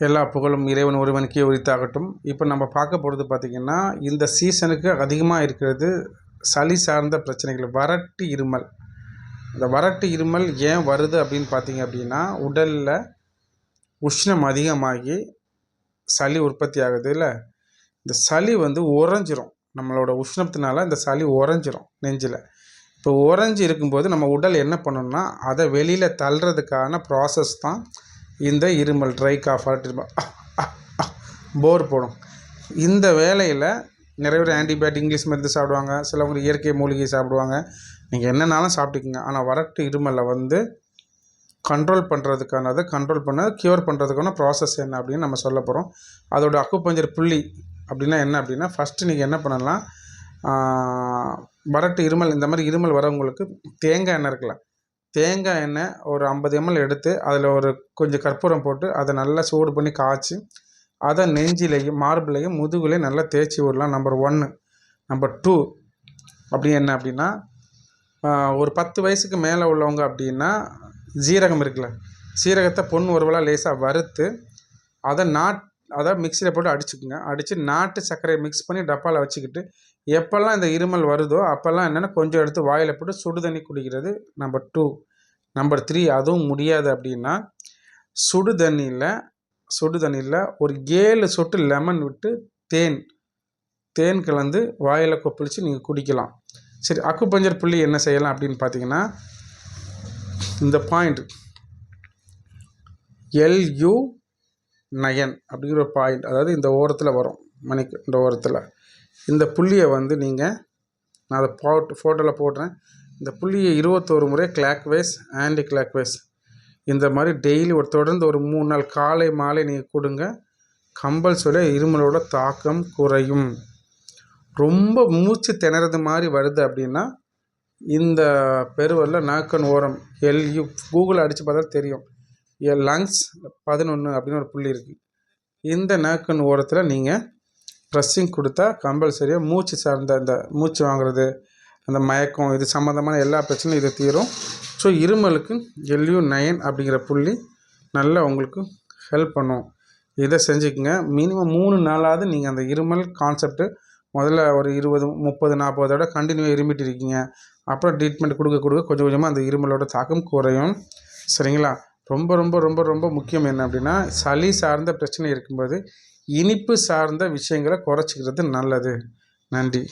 எல்லா புகழும் இறைவன் ஒருவனுக்கே உரித்தாகட்டும் இப்போ நம்ம பார்க்க போகிறது பார்த்திங்கன்னா இந்த சீசனுக்கு அதிகமாக இருக்கிறது சளி சார்ந்த பிரச்சனைகள். வறட்டு இருமல். இந்த வறட்டு இருமல் ஏன் வருது அப்படின்னு பார்த்தீங்க அப்படின்னா உடலில் உஷ்ணம் அதிகமாகி சளி உற்பத்தி ஆகுது இல்லை? இந்த சளி வந்து உறைஞ்சிரும். நம்மளோட உஷ்ணத்தினால இந்த சளி உறைஞ்சிரும் நெஞ்சில். இப்போ உறைஞ்சி இருக்கும்போது நம்ம உடல் என்ன பண்ணணும்னா அதை வெளியில் தள்ளுறதுக்கான ப்ராசஸ் தான் இந்த இருமல் ட்ரை காஃப் இருமல் போர் போடும். இந்த வேலையில் நிறைய பேர் ஆன்டிபயாட்டிக் இங்கிலீஷ் மருந்து சாப்பிடுவாங்க. சிலவங்க இயற்கை மூலிகை சாப்பிடுவாங்க. நீங்கள் என்னென்னாலும் சாப்பிட்டுக்குங்க. ஆனால் வரட்டு இருமலை வந்து கண்ட்ரோல் பண்ணுறதுக்கானது கண்ட்ரோல் பண்ண க்யூர் பண்ணுறதுக்கான ப்ராசஸ் என்ன அப்படின்னு நம்ம சொல்ல போகிறோம் அதோட அக்குப்பஞ்சர் புள்ளி அப்படின்னா என்ன அப்படின்னா ஃபஸ்ட்டு நீங்கள் என்ன பண்ணலாம்? வரட்டு இருமல் இந்த மாதிரி இருமல் வரவங்களுக்கு தேங்காய் எண்ணெய் இருக்கலாம் தேங்காய் எண்ணெய் ஒரு ஐம்பது எம்எல் எடுத்து அதில் ஒரு கொஞ்சம் கற்பூரம் போட்டு அதை நல்லா சூடு பண்ணி காய்ச்சி அதை நெஞ்சிலையும் மார்பிளையும் முதுகுலையும் நல்லா தேய்ச்சி விடலாம். நம்பர் ஒன்று நம்பர் டூ அப்படி என்ன அப்படின்னா ஒரு பத்து வயசுக்கு மேலே உள்ளவங்க அப்படின்னா ஜீரகம் இருக்குல்ல சீரகத்தை பொன் ஒருவலாக லேசாக வறுத்து அதை நாட் அதாவது மிக்சியில் போட்டு அடிச்சுக்குங்க. அடித்து நாட்டு சர்க்கரையை மிக்ஸ் பண்ணி டப்பாவில் வச்சுக்கிட்டு எப்போல்லாம் இந்த இருமல் வருதோ அப்போல்லாம் என்னென்னா கொஞ்சம் எடுத்து வாயில் போட்டு சுடு தண்ணி குடிக்கிறது நம்பர் டூ நம்பர் த்ரீ அதுவும் முடியாது அப்படின்னா சுடு தண்ணியில் சுடு தண்ணியில் ஒரு ஏழு சொட்டு லெமன் விட்டு தேன் தேன் கலந்து வாயில் கொப்பளித்து நீங்கள் குடிக்கலாம். சரி அக்குப்பஞ்சர் புள்ளி என்ன செய்யலாம் அப்படின்னு பார்த்தீங்கன்னா இந்த பாயிண்ட் எல்யூ நயன் அப்படிங்கிற ஒரு பாயிண்ட் அதாவது இந்த ஓரத்தில் வரும் மணிக்கு இந்த ஓரத்தில். இந்த புள்ளியை வந்து நீங்கள் நான் அதை போட்டு ஃபோட்டோவில் போடுறேன். இந்த புள்ளியை இருபத்தோரு முறை clockwise anticlockwise இந்த மாதிரி டெய்லி ஒரு தொடர்ந்து ஒரு மூணு நாள் காலை மாலை நீங்கள் கொடுங்க. கம்பல்சரியாக இருமலோட தாக்கம் குறையும். ரொம்ப மூச்சு திணறது மாதிரி வருது அப்படின்னா இந்த பெருவரில் நாக்கன் ஓரம் எல்யூ கூகுள் அடித்து பார்த்தா தெரியும். லங்ஸ் பதினொன்று அப்படின்னு ஒரு புள்ளி இருக்குது இந்த நாக்கன் ஓரத்தில் நீங்கள் ப்ரெஸ்ஸிங் கொடுத்தா கம்பல்சரியாக மூச்சு சார்ந்த அந்த மூச்சு வாங்குறது அந்த மயக்கம் இது சம்மந்தமான எல்லா பிரச்சனையும் இது தீரும். ஸோ இருமலுக்கு எல்யூ நயன் அப்படிங்கிற புள்ளி நல்லா உங்களுக்கு ஹெல்ப் பண்ணும். இதை செஞ்சுக்கோங்க. மினிமம் மூணு நாளாவது நீங்கள் அந்த இருமல் கான்செப்ட்டு முதல்ல ஒரு இருபது முப்பது நாற்பதோட கண்டினியூவாக இருமிட்டு இருக்கீங்க. அப்புறம் ட்ரீட்மெண்ட் கொடுக்க கொடுக்க கொஞ்சம் கொஞ்சமாக அந்த இருமலோட தாக்கம் குறையும். சரிங்களா? ரொம்ப ரொம்ப ரொம்ப ரொம்ப முக்கியம் என்ன அப்படின்னா சளி சார்ந்த பிரச்சனை இருக்கும்போது இனிப்பு சார்ந்த விஷயங்களை குறைச்சிக்கிறது நல்லது. நன்றி.